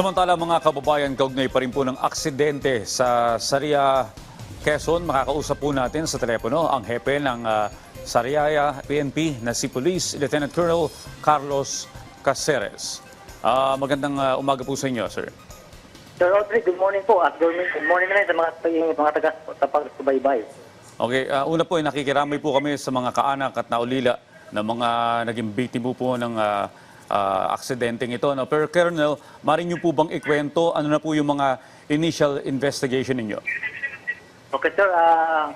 Samantala mga kababayan, kaugnay pa rin po ng aksidente sa Saria, Quezon. Makakausap po natin sa telepono ang hepe ng ah, Sariaya PNP na si Police Lieutenant Colonel Carlos Caceres. Ah, magandang ah, umaga po sa inyo, sir. Sir Audrey, good morning po. At good morning na sa mga, mga taga sa pagsubaybay. Okay, ah, una po, eh, nakikiramay po kami sa mga kaanak at naulila ng mga naging biktima po ng ah, ah, aksidenteng ito. No? Pero Colonel, marin niyo po bang ikwento ano na po yung mga initial investigation ninyo? Okay sir, ah,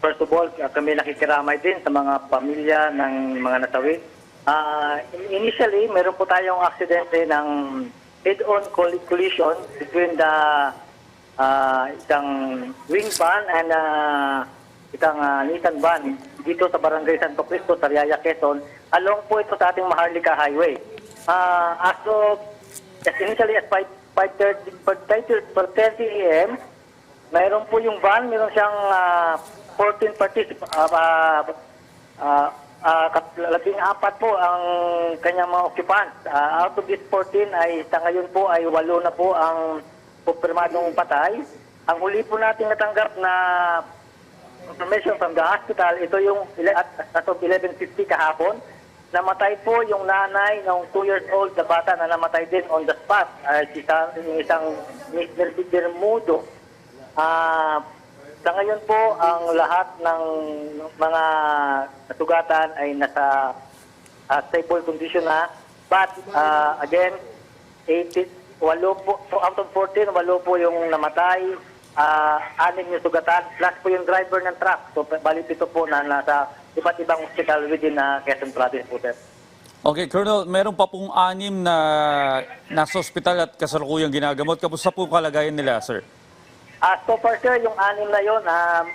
first of all, ah, kami nakikiramay din sa mga pamilya ng mga nasawi. In- initially, meron po tayong aksidente ng head-on colli- collision between the ah, isang wing van and ah, isang ah, Nissan van dito sa Barangay Santo Cristo, Sariaya, Quezon. Along po ito sa ating Maharlika Highway. Ah, as of, yes, initially at 5, 5.30 per 30 per 30 a.m., Mayroon po yung van, meron siyang ah, 14 participants, uh, labing apat po ang kanyang mga occupants. Ah, out of this 14 ay sa ngayon po ay walo na po ang pumpirmadong patay. Ang huli po natin natanggap na information from the hospital, ito yung at as of 11.50 kahapon, namatay po yung nanay ng 2 years old na bata na namatay din on the spot. Uh, isang, yung isang Mercy Bermudo. Ah, sa ngayon po, ang lahat ng mga nasugatan ay nasa ah, stable condition na. But ah, again, 80, walo po, out of 14, walo po yung namatay, ah, anim yung sugatan, plus po yung driver ng truck. So bali ito po na nasa iba't ibang hospital within uh, Quezon Province po, sir. Okay, Colonel, meron pa pong anim na nasa ospital at kasalukuyang ginagamot. Kamusta po kalagayan nila, sir? Ah, so far sir, yung anim na yun, um,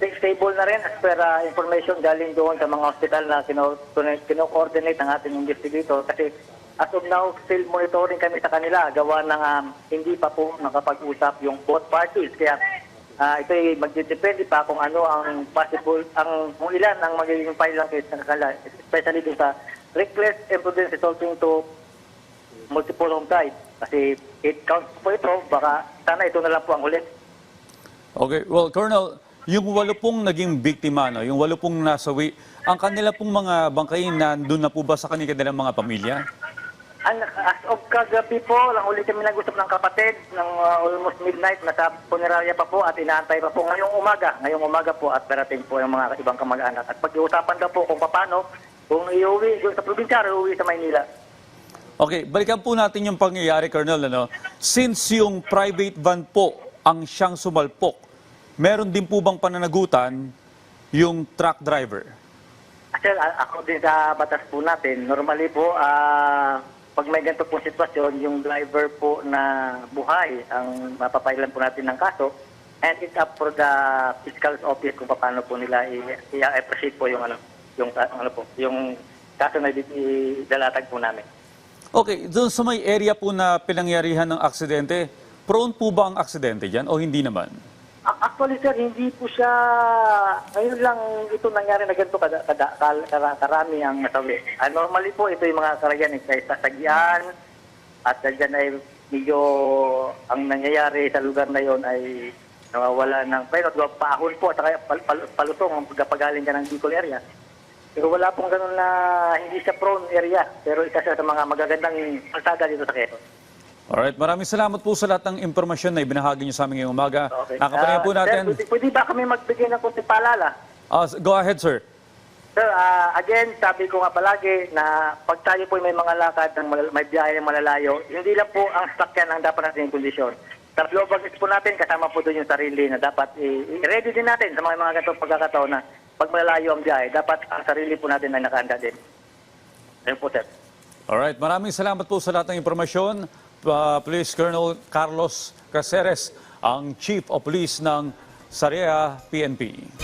stable na rin as per ah, information galing doon sa mga hospital na kino- kino-coordinate ng ating investigator kasi as of now, still monitoring kami sa kanila. Gawa ng um, hindi pa po nakapag-usap yung both parties. Kaya ah, ito ay magdidepende pa kung ano ang possible, ang kung ilan ang magiging ng case ng kala, especially dun sa reckless imprudence resulting to multiple homicide. Kasi it counts po ito, baka sana ito na lang po ang huli. Okay, well, Colonel, yung walo pong naging biktima, no, yung walo pong nasawi, ang kanila pong mga bangkay nandun na po ba sa kanilang mga pamilya? Ang, as of kagabi po, lang ulit kami nag-usap ng kapatid ng uh, almost midnight, nasa punerarya pa po at inaantay pa po ngayong umaga. Ngayong umaga po at parating po yung mga ibang kamag-anak. At pag-iusapan daw po kung paano, kung iuwi sa probinsya, o iuwi sa Maynila. Okay, balikan po natin yung pangyayari, Colonel. Ano? Since yung private van po ang siyang sumalpok, meron din po bang pananagutan yung truck driver? A- ako din sa batas po natin, normally po, ah, pag may ganito po sitwasyon, yung driver po na buhay ang mapapailan po natin ng kaso, and it's up for the fiscal office kung paano po nila i-appreciate po yung ano, yung ano po, yung kaso na idalatag po namin. Okay, doon sa may area po na pinangyarihan ng aksidente, prone po ba ang aksidente dyan o hindi naman? Actually, hindi po siya, ngayon lang ito nangyari na ganito kada, kada, kal- kara- karami ang nasawi. Ah, normally po, ito yung mga karagyan, eh, sa sasagian, at dyan ay medyo ang nangyayari sa lugar na yon ay nawawala ng pero paahon po at saka pal, pal, palusong ang pagpagaling ka ng Bicol area. Pero wala pong ganun na hindi siya prone area, pero isa sa mga magagandang kalsada dito sa Quezon. Alright, maraming salamat po sa lahat ng impormasyon na ibinahagi niyo sa amin ngayong umaga. Nakapanayam po Ah, natin. Sir, pwede, pwede ba kami magbigay ng kunti paalala? Ah, go ahead, sir. Sir, ah, again, sabi ko nga palagi na pag tayo po may mga lakad ng malal- may biyahe ng malalayo, hindi lang po ang sakyan ang dapat natin yung kondisyon. Sa global po natin, kasama po doon yung sarili na dapat i-ready din natin sa mga mga ganitong pagkakataon na pag malalayo ang biyahe, dapat ang sarili po natin ay nakahanda din. Ayun po, sir. Alright, maraming salamat po sa lahat ng impormasyon. Uh, Police Colonel Carlos Caceres, ang Chief of Police ng Sariaya PNP.